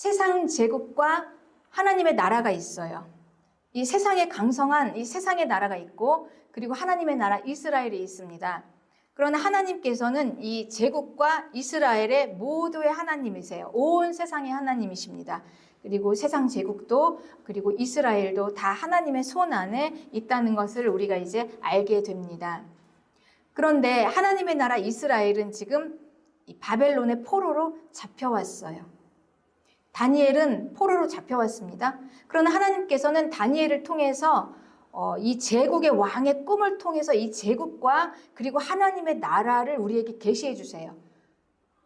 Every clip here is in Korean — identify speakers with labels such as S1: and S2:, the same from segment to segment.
S1: 세상 제국과 하나님의 나라가 있어요. 이 세상에 강성한 이 세상의 나라가 있고 그리고 하나님의 나라 이스라엘이 있습니다. 그러나 하나님께서는 이 제국과 이스라엘의 모두의 하나님이세요. 온 세상의 하나님이십니다. 그리고 세상 제국도 그리고 이스라엘도 다 하나님의 손 안에 있다는 것을 우리가 이제 알게 됩니다. 그런데 하나님의 나라 이스라엘은 지금 이 바벨론의 포로로 잡혀왔어요. 다니엘은 포로로 잡혀왔습니다. 그러나 하나님께서는 다니엘을 통해서 어, 이 제국의 왕의 꿈을 통해서 이 제국과 그리고 하나님의 나라를 우리에게 계시해 주세요.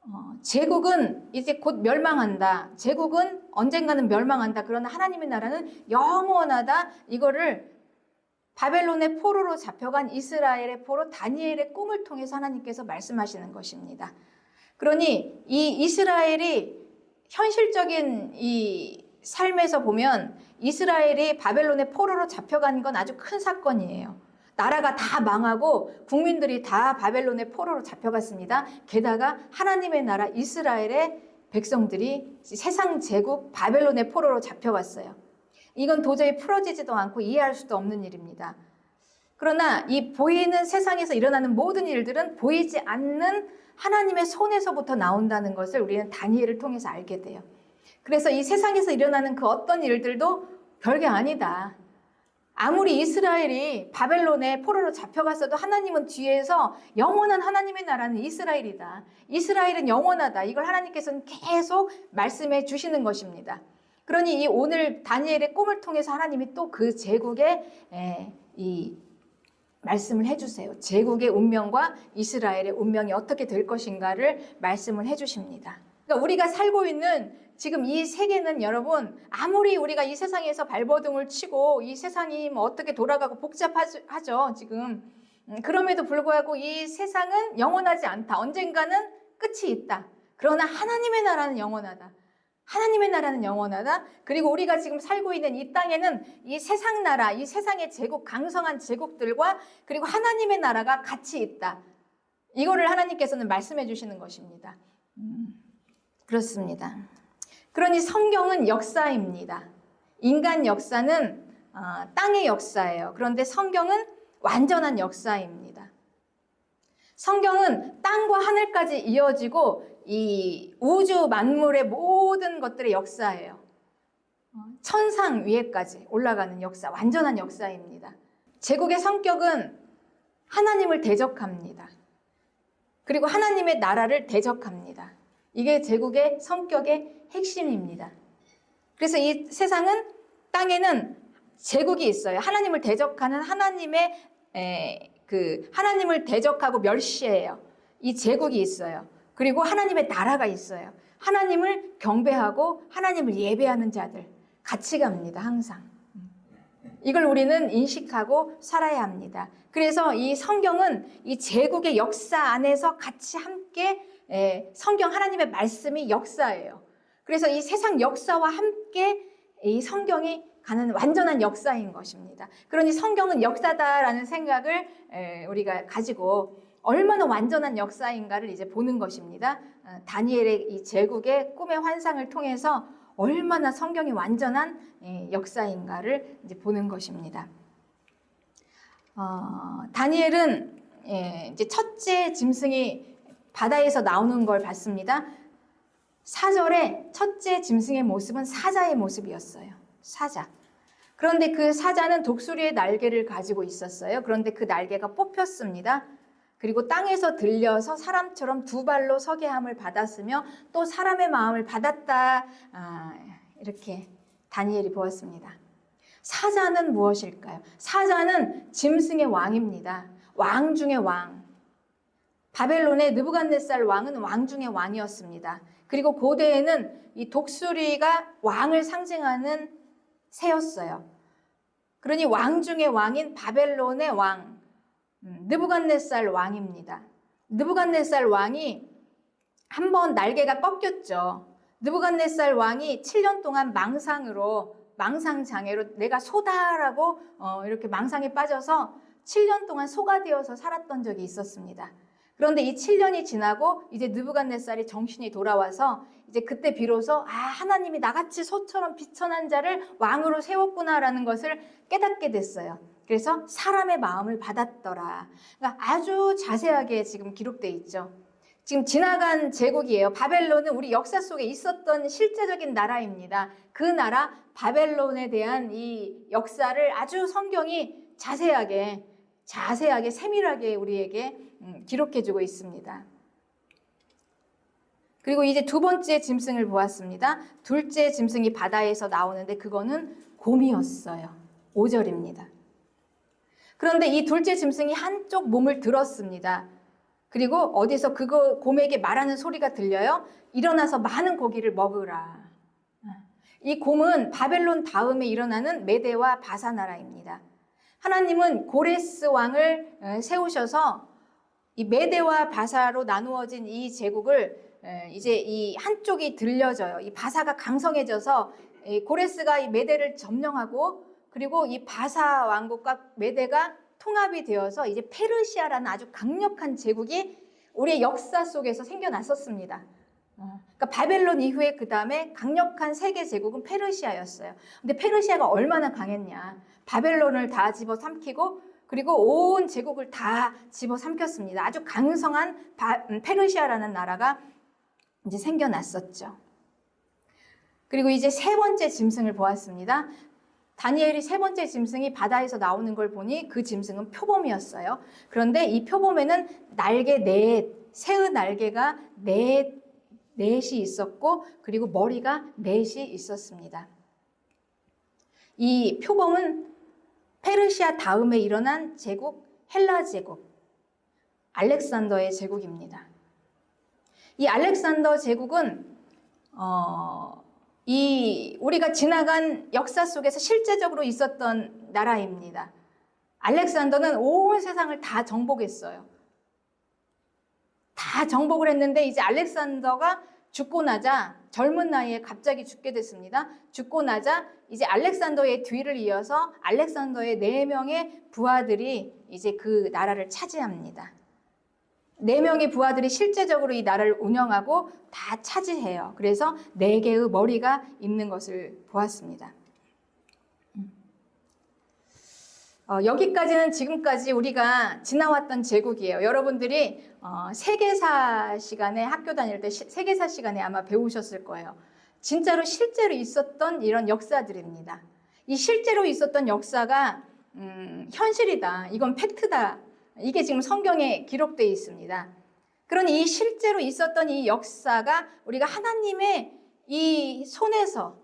S1: 어, 제국은 이제 곧 멸망한다. 제국은 언젠가는 멸망한다. 그러나 하나님의 나라는 영원하다. 이거를 바벨론의 포로로 잡혀간 이스라엘의 포로 다니엘의 꿈을 통해서 하나님께서 말씀하시는 것입니다. 그러니 이 이스라엘이 현실적인 이 삶에서 보면 이스라엘이 바벨론의 포로로 잡혀간 건 아주 큰 사건이에요. 나라가 다 망하고 국민들이 다 바벨론의 포로로 잡혀갔습니다. 게다가 하나님의 나라 이스라엘의 백성들이 세상 제국 바벨론의 포로로 잡혀갔어요. 이건 도저히 풀어지지도 않고 이해할 수도 없는 일입니다. 그러나 이 보이는 세상에서 일어나는 모든 일들은 보이지 않는 하나님의 손에서부터 나온다는 것을 우리는 다니엘을 통해서 알게 돼요. 그래서 이 세상에서 일어나는 그 어떤 일들도 별게 아니다. 아무리 이스라엘이 바벨론에 포로로 잡혀갔어도 하나님은 뒤에서 영원한 하나님의 나라는 이스라엘이다. 이스라엘은 영원하다. 이걸 하나님께서는 계속 말씀해 주시는 것입니다. 그러니 이 오늘 다니엘의 꿈을 통해서 하나님이 또 그 제국의 이 말씀을 해주세요. 제국의 운명과 이스라엘의 운명이 어떻게 될 것인가를 말씀을 해주십니다. 그러니까 우리가 살고 있는 지금 이 세계는 여러분 아무리 우리가 이 세상에서 발버둥을 치고 이 세상이 뭐 어떻게 돌아가고 복잡하죠 지금 음, 그럼에도 불구하고 이 세상은 영원하지 않다 언젠가는 끝이 있다 그러나 하나님의 나라는 영원하다 하나님의 나라는 영원하다. 그리고 우리가 지금 살고 있는 이 땅에는 이 세상 나라, 이 세상의 제국, 강성한 제국들과 그리고 하나님의 나라가 같이 있다. 이거를 하나님께서는 말씀해 주시는 것입니다. 음, 그렇습니다. 그러니 성경은 역사입니다. 인간 역사는 어, 땅의 역사예요. 그런데 성경은 완전한 역사입니다. 성경은 땅과 하늘까지 이어지고 이 우주 만물의 모든 것들의 역사예요. 천상 위에까지 올라가는 역사, 완전한 역사입니다. 제국의 성격은 하나님을 대적합니다. 그리고 하나님의 나라를 대적합니다. 이게 제국의 성격의 핵심입니다. 그래서 이 세상은 땅에는 제국이 있어요. 하나님을 대적하는 하나님의 에, 그 하나님을 대적하고 멸시해요. 이 제국이 있어요. 그리고 하나님의 나라가 있어요. 하나님을 경배하고 하나님을 예배하는 자들 같이 갑니다. 항상. 이걸 우리는 인식하고 살아야 합니다. 그래서 이 성경은 이 제국의 역사 안에서 같이 함께 성경 하나님의 말씀이 역사예요. 그래서 이 세상 역사와 함께 이 성경이 가는 완전한 역사인 것입니다. 그러니 성경은 역사다라는 생각을 우리가 가지고 얼마나 완전한 역사인가를 이제 보는 것입니다. 어, 다니엘의 이 제국의 꿈의 환상을 통해서 얼마나 성경이 완전한 역사인가를 이제 보는 것입니다. 어, 다니엘은 예, 이제 첫째 짐승이 바다에서 나오는 걸 봤습니다. 사절에 첫째 짐승의 모습은 사자의 모습이었어요. 사자. 그런데 그 사자는 독수리의 날개를 가지고 있었어요. 그런데 그 날개가 뽑혔습니다. 그리고 땅에서 들려서 사람처럼 두 발로 서게 함을 받았으며 또 사람의 마음을 받았다. 아, 이렇게 다니엘이 보았습니다. 사자는 무엇일까요? 사자는 짐승의 왕입니다. 왕 중의 왕. 바벨론의 느부갓네살 왕은 왕 중의 왕이었습니다. 그리고 고대에는 이 독수리가 왕을 상징하는 새였어요. 그러니 왕 중의 왕인 바벨론의 왕, 음, 느부갓네살 왕입니다. 느부갓네살 왕이 한 번 날개가 꺾였죠. 느부갓네살 왕이 7년 동안 망상으로 망상 장애로 내가 소다라고 어, 이렇게 망상에 빠져서 7년 동안 소가 되어서 살았던 적이 있었습니다. 그런데 이 7년이 지나고 이제 느부갓네살이 정신이 돌아와서 이제 그때 비로소 아 하나님이 나같이 소처럼 비천한 자를 왕으로 세웠구나라는 것을 깨닫게 됐어요. 그래서 사람의 마음을 받았더라. 그러니까 아주 자세하게 지금 기록돼 있죠. 지금 지나간 제국이에요. 바벨론은 우리 역사 속에 있었던 실제적인 나라입니다. 그 나라 바벨론에 대한 이 역사를 아주 성경이 자세하게 자세하게 세밀하게 우리에게 음, 기록해 주고 있습니다. 그리고 이제 두 번째 짐승을 보았습니다. 둘째 짐승이 바다에서 나오는데 그거는 곰이었어요. 5절입니다. 그런데 이 둘째 짐승이 한쪽 몸을 들었습니다. 그리고 어디서 그거 곰에게 말하는 소리가 들려요? 일어나서 많은 고기를 먹으라. 이 곰은 바벨론 다음에 일어나는 메대와 바사 나라입니다. 하나님은 고레스 왕을 어, 세우셔서 이 메대와 바사로 나누어진 이 제국을 에, 이제 이 한쪽이 들려져요. 이 바사가 강성해져서 이 고레스가 이 메대를 점령하고 그리고 이 바사 왕국과 메대가 통합이 되어서 이제 페르시아라는 아주 강력한 제국이 우리의 역사 속에서 생겨났었습니다. 어, 그러니까 바벨론 이후에 그 다음에 강력한 세계 제국은 페르시아였어요. 근데 페르시아가 얼마나 강했냐? 바벨론을 다 집어 삼키고 그리고 온 제국을 다 집어 삼켰습니다. 아주 강성한 바, 음, 페르시아라는 나라가 이제 생겨났었죠. 그리고 이제 세 번째 짐승을 보았습니다. 다니엘이 세 번째 짐승이 바다에서 나오는 걸 보니 그 짐승은 표범이었어요. 그런데 이 표범에는 날개 넷, 새의 날개가 넷, 넷이 있었고, 그리고 머리가 넷이 있었습니다. 이 표범은 페르시아 다음에 일어난 제국, 헬라 제국, 알렉산더의 제국입니다. 이 알렉산더 제국은, 어, 이 우리가 지나간 역사 속에서 실제적으로 있었던 나라입니다. 알렉산더는 온 세상을 다 정복했어요. 다 정복을 했는데 이제 알렉산더가 죽고 나자 젊은 나이에 갑자기 죽게 됐습니다. 죽고 나자 이제 알렉산더의 뒤를 이어서 알렉산더의 네 명의 부하들이 이제 그 나라를 차지합니다. 네 명의 부하들이 실제적으로 이 나라를 운영하고 다 차지해요. 그래서 네 개의 머리가 있는 것을 보았습니다. 어, 여기까지는 지금까지 우리가 지나왔던 제국이에요. 여러분들이 어, 세계사 시간에 학교 다닐 때 시, 세계사 시간에 아마 배우셨을 거예요. 진짜로 실제로 있었던 이런 역사들입니다. 이 실제로 있었던 역사가 음, 현실이다. 이건 팩트다. 이게 지금 성경에 기록되어 있습니다. 그러니 이 실제로 있었던 이 역사가 우리가 하나님의 이 손에서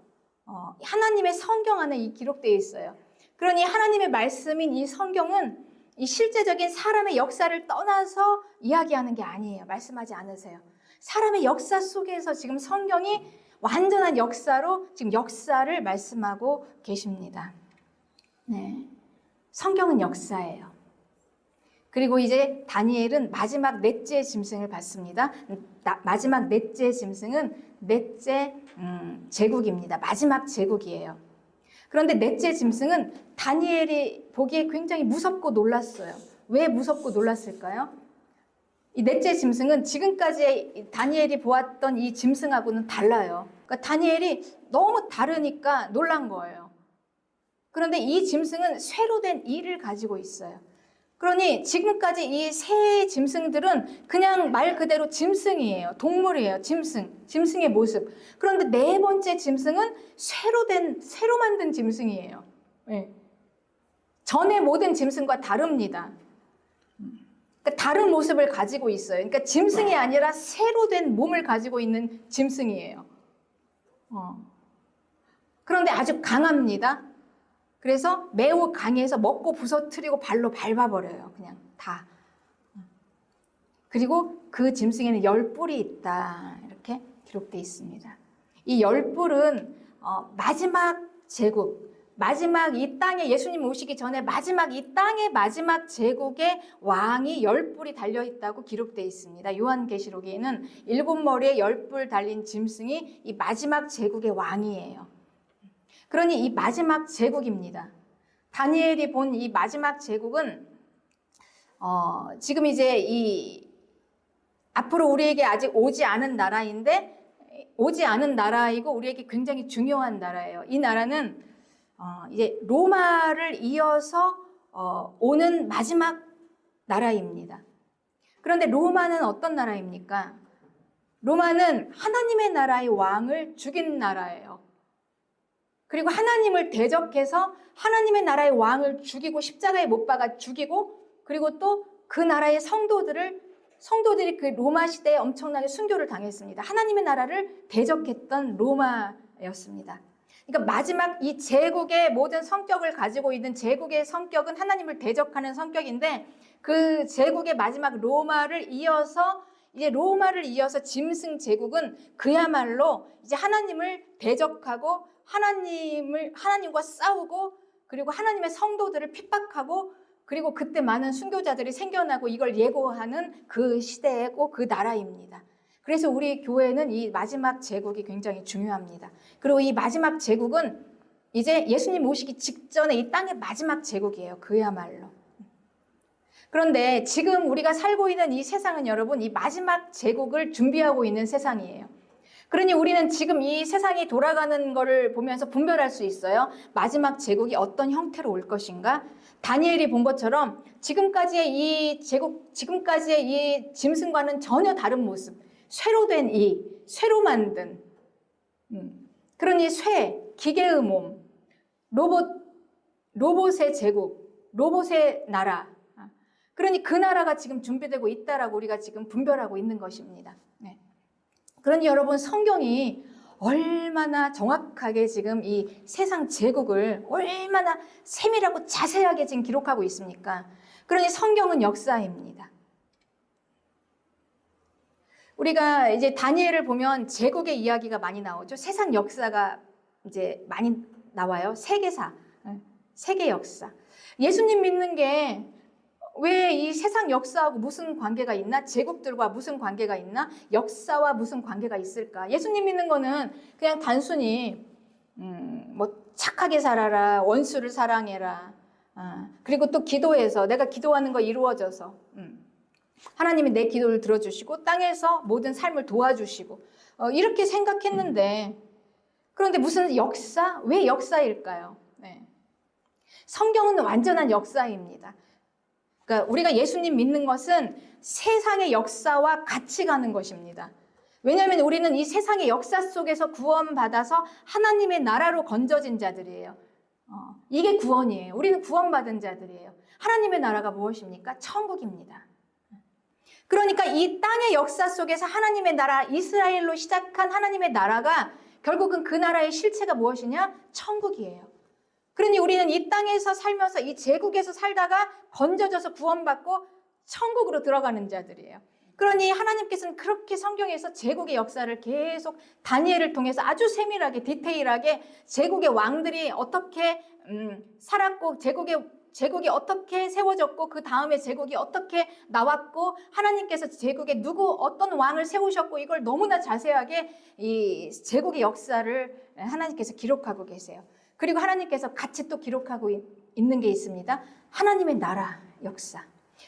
S1: 어, 하나님의 성경 안에 이 기록되어 있어요. 그러니 하나님의 말씀인 이 성경은 이 실제적인 사람의 역사를 떠나서 이야기하는 게 아니에요. 말씀하지 않으세요. 사람의 역사 속에서 지금 성경이 완전한 역사로 지금 역사를 말씀하고 계십니다. 네. 성경은 역사예요. 그리고 이제 다니엘은 마지막 넷째 짐승을 받습니다. 나, 마지막 넷째 짐승은 넷째 음, 제국입니다. 마지막 제국이에요. 그런데 넷째 짐승은 다니엘이 보기에 굉장히 무섭고 놀랐어요. 왜 무섭고 놀랐을까요? 이 넷째 짐승은 지금까지 다니엘이 보았던 이 짐승하고는 달라요. 그러니까 다니엘이 너무 다르니까 놀란 거예요. 그런데 이 짐승은 쇠로 된 이를 가지고 있어요. 그러니 지금까지 이새 짐승들은 그냥 말 그대로 짐승이에요. 동물이에요. 짐승. 짐승의 모습. 그런데 네 번째 짐승은 쇠로 된, 쇠로 만든 짐승이에요. 네. 전의 모든 짐승과 다릅니다. 그러니까 다른 모습을 가지고 있어요. 그러니까 짐승이 아니라 새로 된 몸을 가지고 있는 짐승이에요. 어. 그런데 아주 강합니다. 그래서 매우 강해서 먹고 부서뜨리고 발로 밟아버려요. 그냥 다. 그리고 그 짐승에는 열 뿔이 있다. 이렇게 기록되어 있습니다. 이 열 뿔은 어, 마지막 제국, 마지막 이 땅에 예수님 오시기 전에 마지막 이 땅의 마지막 제국의 왕이 열 뿔이 달려 있다고 기록되어 있습니다. 요한계시록에는 일곱 머리에 열 뿔 달린 짐승이 이 마지막 제국의 왕이에요. 그러니 이 마지막 제국입니다. 다니엘이 본 이 마지막 제국은 어, 지금 이제 이 앞으로 우리에게 아직 오지 않은 나라인데 오지 않은 나라이고 우리에게 굉장히 중요한 나라예요. 이 나라는 어, 이제 로마를 이어서 어, 오는 마지막 나라입니다. 그런데 로마는 어떤 나라입니까? 로마는 하나님의 나라의 왕을 죽인 나라예요. 그리고 하나님을 대적해서 하나님의 나라의 왕을 죽이고 십자가에 못 박아 죽이고 그리고 또 그 나라의 성도들을 성도들이 그 로마 시대에 엄청나게 순교를 당했습니다. 하나님의 나라를 대적했던 로마였습니다. 그러니까 마지막 이 제국의 모든 성격을 가지고 있는 제국의 성격은 하나님을 대적하는 성격인데 그 제국의 마지막 로마를 이어서 이제 로마를 이어서 짐승 제국은 그야말로 이제 하나님을 대적하고 하나님을 하나님과 싸우고 그리고 하나님의 성도들을 핍박하고 그리고 그때 많은 순교자들이 생겨나고 이걸 예고하는 그 시대고 그 나라입니다. 그래서 우리 교회는 이 마지막 제국이 굉장히 중요합니다. 그리고 이 마지막 제국은 이제 예수님 오시기 직전에 이 땅의 마지막 제국이에요. 그야말로. 그런데 지금 우리가 살고 있는 이 세상은 여러분 이 마지막 제국을 준비하고 있는 세상이에요. 그러니 우리는 지금 이 세상이 돌아가는 것을 보면서 분별할 수 있어요. 마지막 제국이 어떤 형태로 올 것인가? 다니엘이 본 것처럼 지금까지의 이 제국, 지금까지의 이 짐승과는 전혀 다른 모습, 쇠로 된 이, 쇠로 만든, 음, 이 쇠, 기계의 몸, 로봇, 로봇의 제국, 로봇의 나라. 그러니 그 나라가 지금 준비되고 있다라고 우리가 지금 분별하고 있는 것입니다. 네. 그러니 여러분 성경이 얼마나 정확하게 지금 이 세상 제국을 얼마나 세밀하고 자세하게 지금 기록하고 있습니까? 그러니 성경은 역사입니다. 우리가 이제 다니엘을 보면 제국의 이야기가 많이 나오죠. 세상 역사가 이제 많이 나와요. 세계사, 세계 역사. 예수님 믿는 게 왜 이 세상 역사하고 무슨 관계가 있나? 제국들과 무슨 관계가 있나? 역사와 무슨 관계가 있을까? 예수님 믿는 거는 그냥 단순히 음, 뭐 착하게 살아라, 원수를 사랑해라, 아, 그리고 또 기도해서 내가 기도하는 거 이루어져서 음, 하나님이 내 기도를 들어주시고 땅에서 모든 삶을 도와주시고 어, 이렇게 생각했는데 그런데 무슨 역사? 왜 역사일까요? 네. 성경은 완전한 역사입니다. 그러니까 우리가 예수님 믿는 것은 세상의 역사와 같이 가는 것입니다. 왜냐하면 우리는 이 세상의 역사 속에서 구원받아서 하나님의 나라로 건져진 자들이에요. 어, 이게 구원이에요. 우리는 구원받은 자들이에요. 하나님의 나라가 무엇입니까? 천국입니다. 그러니까 이 땅의 역사 속에서 하나님의 나라, 이스라엘로 시작한 하나님의 나라가 결국은 그 나라의 실체가 무엇이냐? 천국이에요. 그러니 우리는 이 땅에서 살면서 이 제국에서 살다가 건져져서 구원받고 천국으로 들어가는 자들이에요. 그러니 하나님께서는 그렇게 성경에서 제국의 역사를 계속 다니엘을 통해서 아주 세밀하게 디테일하게 제국의 왕들이 어떻게 음, 살았고 제국의 제국이 어떻게 세워졌고 그 다음에 제국이 어떻게 나왔고 하나님께서 제국에 누구 어떤 왕을 세우셨고 이걸 너무나 자세하게 이 제국의 역사를 하나님께서 기록하고 계세요. 그리고 하나님께서 같이 또 기록하고 있는 게 있습니다. 하나님의 나라 역사.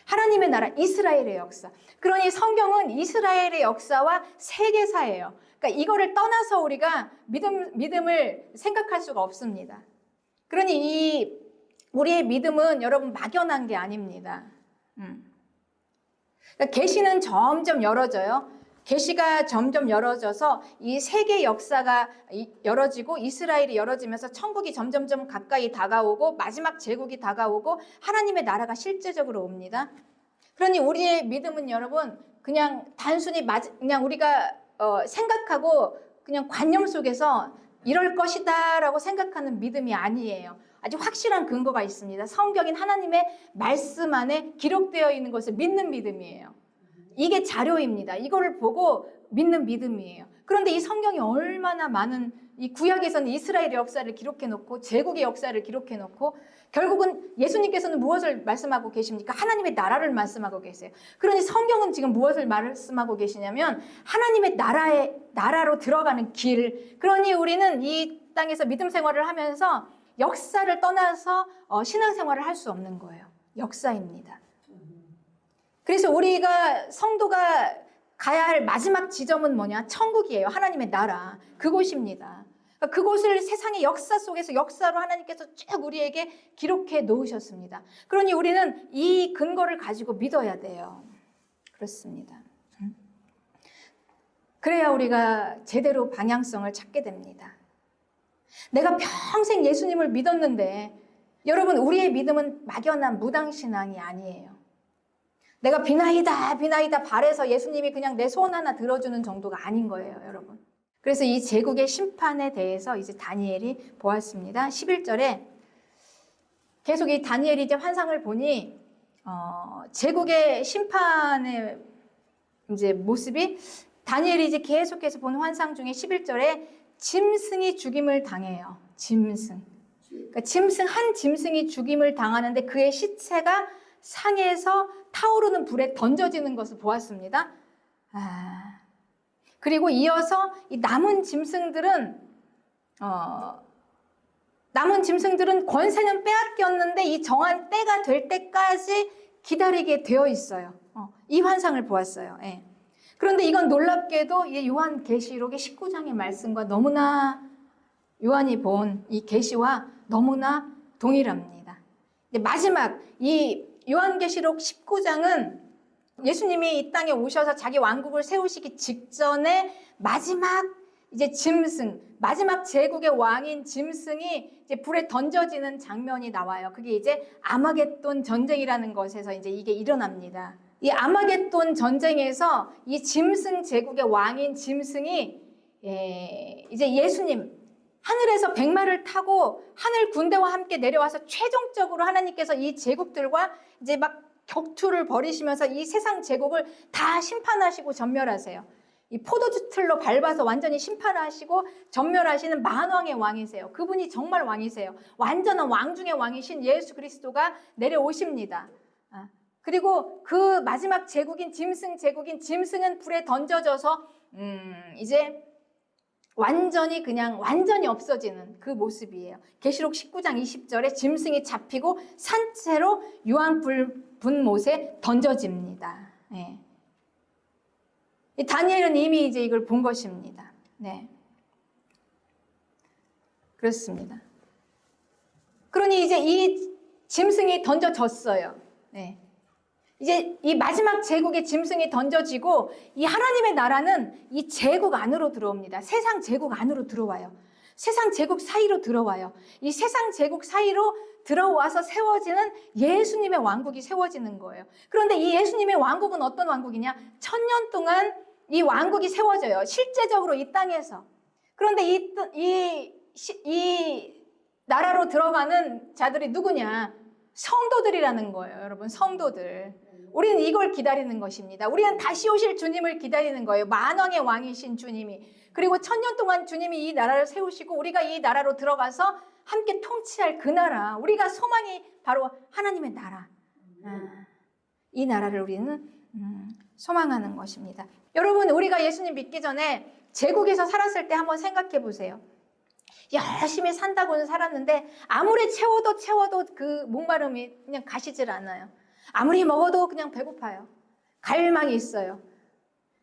S1: 하나님의 나라 이스라엘의 역사. 그러니 성경은 이스라엘의 역사와 세계사예요. 그러니까 이거를 떠나서 우리가 믿음 믿음을 생각할 수가 없습니다. 그러니 이 우리의 믿음은 여러분 막연한 게 아닙니다. 음. 그러니까 점점 열어져요. 계시가 점점 열어져서 이 세계 역사가 열어지고 이스라엘이 열어지면서 천국이 점점점 가까이 다가오고 마지막 제국이 다가오고 하나님의 나라가 실제적으로 옵니다. 그러니 우리의 믿음은 여러분 그냥 단순히 그냥 우리가 어 생각하고 그냥 관념 속에서 이럴 것이다라고 생각하는 믿음이 아니에요. 아주 확실한 근거가 있습니다. 성경인 하나님의 말씀 안에 기록되어 있는 것을 믿는 믿음이에요. 이게 자료입니다. 이거를 보고 믿는 믿음이에요. 그런데 이 성경이 얼마나 많은 이 구약에서는 이스라엘의 역사를 기록해 놓고 제국의 역사를 기록해 놓고 결국은 예수님께서는 무엇을 말씀하고 계십니까? 하나님의 나라를 말씀하고 계세요. 그러니 성경은 지금 무엇을 말씀하고 계시냐면 하나님의 나라의 나라로 들어가는 길. 그러니 우리는 이 땅에서 믿음 생활을 하면서 역사를 떠나서 어, 신앙 생활을 할 수 없는 거예요. 역사입니다. 그래서 우리가 성도가 가야 할 마지막 지점은 뭐냐? 천국이에요. 하나님의 나라. 그곳입니다. 그러니까 그곳을 세상의 역사 속에서 역사로 하나님께서 쭉 우리에게 기록해 놓으셨습니다. 그러니 우리는 이 근거를 가지고 믿어야 돼요. 그렇습니다. 음. 그래야 우리가 제대로 방향성을 찾게 됩니다. 내가 평생 예수님을 믿었는데 여러분 우리의 믿음은 막연한 무당신앙이 아니에요. 내가 비나이다 비나이다 바래서 예수님이 그냥 내 소원 하나 들어주는 정도가 아닌 거예요 여러분. 그래서 이 제국의 심판에 대해서 이제 다니엘이 보았습니다. 11절에 계속 이 다니엘이 이제 환상을 보니 어, 제국의 심판의 이제 모습이 다니엘이 이제 계속해서 본 환상 중에 11절에 짐승이 죽임을 당해요. 짐승. 그러니까 짐승 한 짐승이 죽임을 당하는데 그의 시체가 상에서 타오르는 불에 던져지는 것을 보았습니다. 아, 그리고 이어서 이 남은 짐승들은 어, 남은 짐승들은 권세는 빼앗겼는데 이 정한 때가 될 때까지 기다리게 되어 있어요. 어, 이 환상을 보았어요. 예. 그런데 이건 놀랍게도 이 요한 계시록의 19장의 말씀과 너무나 요한이 본 이 계시와 너무나 동일합니다. 마지막 이 요한계시록 19장은 예수님이 이 땅에 오셔서 자기 왕국을 세우시기 직전에 마지막 이제 짐승, 마지막 제국의 왕인 짐승이 이제 불에 던져지는 장면이 나와요. 그게 이제 아마겟돈 전쟁이라는 것에서 이제 이게 일어납니다. 이 아마겟돈 전쟁에서 이 짐승 제국의 왕인 짐승이 예, 이제 예수님 하늘에서 백마를 타고 하늘 군대와 함께 내려와서 최종적으로 하나님께서 이 제국들과 이제 막 격투를 벌이시면서 이 세상 제국을 다 심판하시고 전멸하세요. 이 포도주 틀로 밟아서 완전히 심판하시고 전멸하시는 만왕의 왕이세요. 그분이 정말 왕이세요. 완전한 왕 중의 왕이신 예수 그리스도가 내려오십니다. 아, 그리고 그 마지막 제국인 짐승 제국인 짐승은 불에 던져져서 음, 이제 완전히 그냥 완전히 없어지는 그 모습이에요. 계시록 19장 20절에 짐승이 잡히고 산채로 유황불 분 못에 던져집니다. 네. 다니엘은 이미 이제 이걸 본 것입니다. 네. 그렇습니다. 그러니 이제 이 짐승이 던져졌어요. 네. 이제 이 마지막 제국의 짐승이 던져지고 이 하나님의 나라는 이 제국 안으로 들어옵니다. 세상 제국 안으로 들어와요. 세상 제국 사이로 들어와요. 이 세상 제국 사이로 들어와서 세워지는 예수님의 왕국이 세워지는 거예요. 그런데 이 예수님의 왕국은 어떤 왕국이냐? 천년 동안 이 왕국이 세워져요. 실제적으로 이 땅에서. 그런데 이, 이, 이 나라로 들어가는 자들이 누구냐? 성도들이라는 거예요, 여러분. 성도들. 우리는 이걸 기다리는 것입니다. 우리는 다시 오실 주님을 기다리는 거예요. 만왕의 왕이신 주님이. 그리고 천년 동안 주님이 이 나라를 세우시고 우리가 이 나라로 들어가서 함께 통치할 그 나라. 우리가 소망이 바로 하나님의 나라. 아, 이 나라를 우리는 음, 소망하는 것입니다. 여러분, 우리가 예수님 믿기 전에 제국에서 살았을 때 한번 생각해 보세요. 열심히 산다고는 살았는데 아무리 채워도 채워도 그 목마름이 그냥 가시질 않아요. 아무리 먹어도 그냥 배고파요. 갈망이 있어요.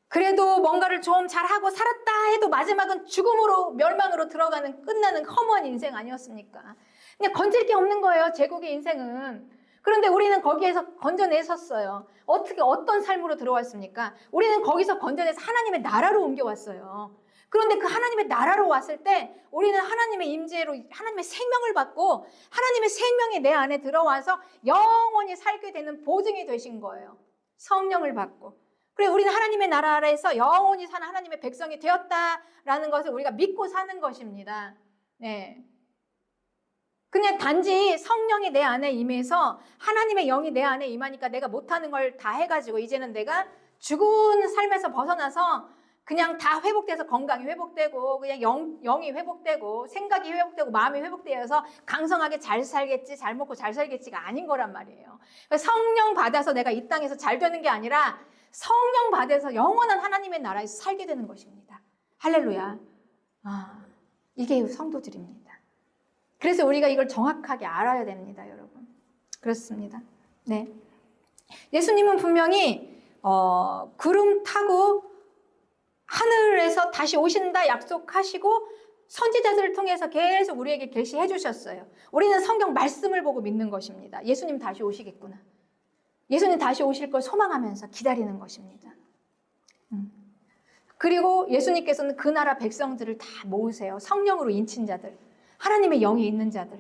S1: 그래도 뭔가를 좀 잘하고 살았다 해도 마지막은 죽음으로 멸망으로 들어가는 끝나는 허무한 인생 아니었습니까? 그냥 건질 게 없는 거예요. 제국의 인생은. 그런데 우리는 거기에서 건져내섰어요. 어떻게 어떤 삶으로 들어왔습니까? 우리는 거기서 건져내서 하나님의 나라로 옮겨왔어요. 그런데 그 하나님의 나라로 왔을 때 우리는 하나님의 임재로 하나님의 생명을 받고 하나님의 생명이 내 안에 들어와서 영원히 살게 되는 보증이 되신 거예요. 성령을 받고. 그래 우리는 하나님의 나라 아래에서 영원히 사는 하나님의 백성이 되었다라는 것을 우리가 믿고 사는 것입니다. 네. 그냥 단지 성령이 내 안에 임해서 하나님의 영이 내 안에 임하니까 내가 못하는 걸 다 해가지고 이제는 내가 죽은 삶에서 벗어나서 그냥 다 회복돼서 건강이 회복되고 그냥 영, 영이 회복되고 생각이 회복되고 마음이 회복되어서 강성하게 잘 살겠지 잘 먹고 잘 살겠지가 아닌 거란 말이에요. 그러니까 성령 받아서 내가 이 땅에서 잘 되는 게 아니라 성령 받아서 영원한 하나님의 나라에서 살게 되는 것입니다. 할렐루야. 아, 이게 성도들입니다. 그래서 우리가 이걸 정확하게 알아야 됩니다, 여러분. 그렇습니다. 네. 예수님은 분명히 어, 구름 타고 하늘에서 다시 오신다 약속하시고 선지자들을 통해서 계속 우리에게 계시해 주셨어요. 우리는 성경 말씀을 보고 믿는 것입니다. 예수님 다시 오시겠구나. 예수님 다시 오실 걸 소망하면서 기다리는 것입니다. 음. 그리고 예수님께서는 그 나라 백성들을 다 모으세요. 성령으로 인친 자들, 하나님의 영이 있는 자들,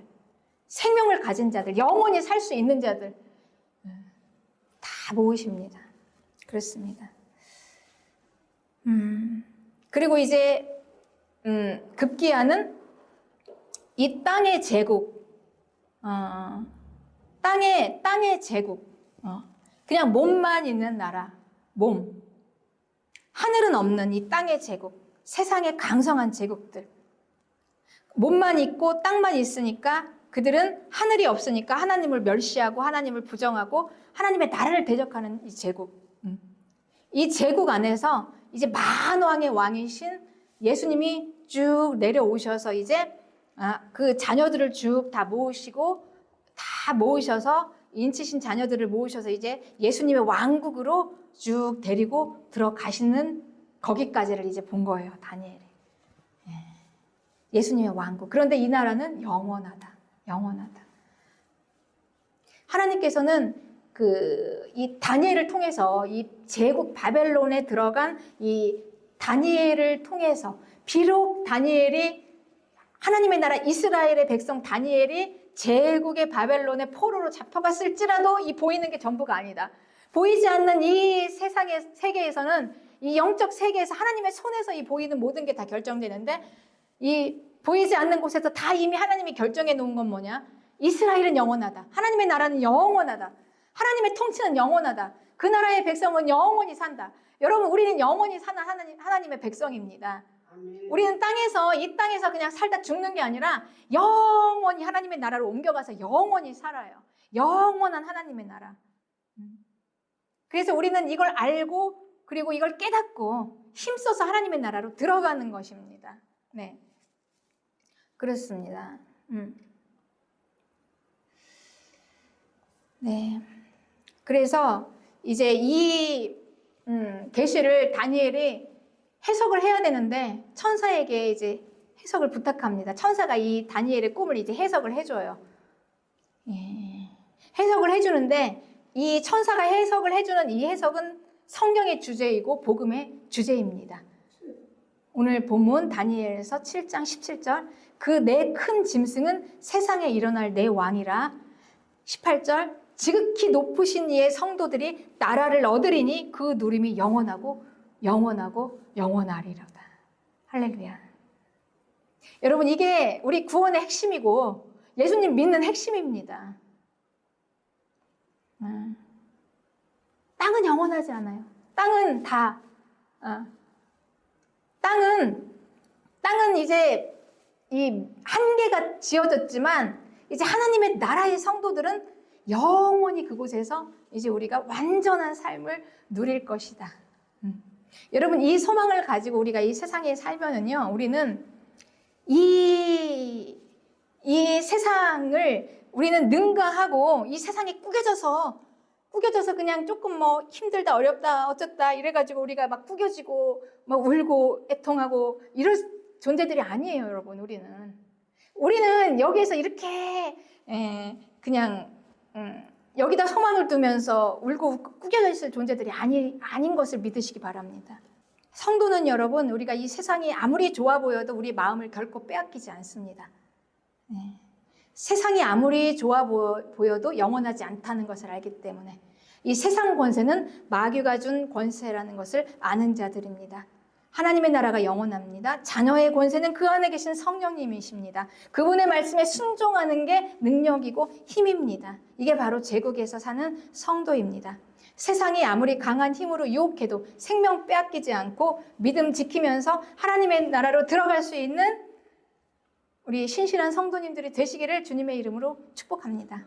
S1: 생명을 가진 자들, 영원히 살 수 있는 자들 다 모으십니다. 그렇습니다. 음, 그리고 이제 음, 급기야는 이 땅의 제국, 어, 땅의 땅의 제국, 어, 그냥 몸만 있는 나라, 몸, 하늘은 없는 이 땅의 제국, 세상의 강성한 제국들, 몸만 있고 땅만 있으니까 그들은 하늘이 없으니까 하나님을 멸시하고 하나님을 부정하고 하나님의 나라를 대적하는 이 제국. 음. 이 제국 안에서 이제 만왕의 왕이신 예수님이 쭉 내려오셔서 이제 아, 그 자녀들을 쭉 다 모으시고 다 모으셔서 인치신 자녀들을 모으셔서 이제 예수님의 왕국으로 쭉 데리고 들어가시는 거기까지를 이제 본 거예요 다니엘이. 예. 예수님의 왕국. 그런데 이 나라는 영원하다. 영원하다. 하나님께서는 그 이 다니엘을 통해서 이 제국 바벨론에 들어간 이 다니엘을 통해서 비록 다니엘이 하나님의 나라 이스라엘의 백성 다니엘이 제국의 바벨론의 포로로 잡혀갔을지라도 이 보이는 게 전부가 아니다. 보이지 않는 이 세상의 세계에서는 이 영적 세계에서 하나님의 손에서 이 보이는 모든 게 다 결정되는데 이 보이지 않는 곳에서 다 이미 하나님이 결정해 놓은 건 뭐냐? 이스라엘은 영원하다. 하나님의 나라는 영원하다. 하나님의 통치는 영원하다. 그 나라의 백성은 영원히 산다. 여러분, 우리는 영원히 사는 하나님, 하나님의 백성입니다. 우리는 땅에서, 이 땅에서 그냥 살다 죽는 게 아니라 영원히 하나님의 나라로 옮겨가서 영원히 살아요. 영원한 하나님의 나라. 음. 그래서 우리는 이걸 알고 그리고 이걸 깨닫고 힘써서 하나님의 나라로 들어가는 것입니다. 네. 그렇습니다. 음. 네. 그래서 이제 이 음, 계시를 다니엘이 해석을 해야 되는데 천사에게 이제 해석을 부탁합니다. 천사가 이 다니엘의 꿈을 이제 해석을 해줘요. 예. 해석을 해주는데 이 천사가 해석을 해주는 이 해석은 성경의 주제이고 복음의 주제입니다. 오늘 본문 다니엘에서 7장 17절 그 내 큰 짐승은 세상에 일어날 내 왕이라 18절 지극히 높으신 이의 성도들이 나라를 얻으리니 그 누림이 영원하고 영원하고 영원하리로다. 할렐루야. 여러분 이게 우리 구원의 핵심이고 예수님 믿는 핵심입니다. 음. 땅은 영원하지 않아요. 땅은 다 어. 땅은 땅은 이제 이 한계가 지어졌지만 이제 하나님의 나라의 성도들은 영원히 그곳에서 이제 우리가 완전한 삶을 누릴 것이다. 음. 여러분 이 소망을 가지고 우리가 이 세상에 살면은요, 우리는 이, 이 세상을 우리는 능가하고 이 세상에 꾸겨져서 꾸겨져서 그냥 조금 뭐 힘들다 어렵다 어쩌다 이래가지고 우리가 막 꾸겨지고 막 울고 애통하고 이럴 존재들이 아니에요, 여러분. 우리는 우리는 여기에서 이렇게 에, 그냥 음, 여기다 소망을 두면서 울고 꾸겨져 있을 존재들이 아니, 아닌 것을 믿으시기 바랍니다. 성도는 여러분, 우리가 이 세상이 아무리 좋아 보여도 우리 마음을 결코 빼앗기지 않습니다. 네. 세상이 아무리 좋아 보여도 영원하지 않다는 것을 알기 때문에 이 세상 권세는 마귀가 준 권세라는 것을 아는 자들입니다. 하나님의 나라가 영원합니다. 자녀의 권세는 그 안에 계신 성령님이십니다. 그분의 말씀에 순종하는 게 능력이고 힘입니다. 이게 바로 제국에서 사는 성도입니다. 세상이 아무리 강한 힘으로 유혹해도 생명 빼앗기지 않고 믿음 지키면서 하나님의 나라로 들어갈 수 있는 우리 신실한 성도님들이 되시기를 주님의 이름으로 축복합니다.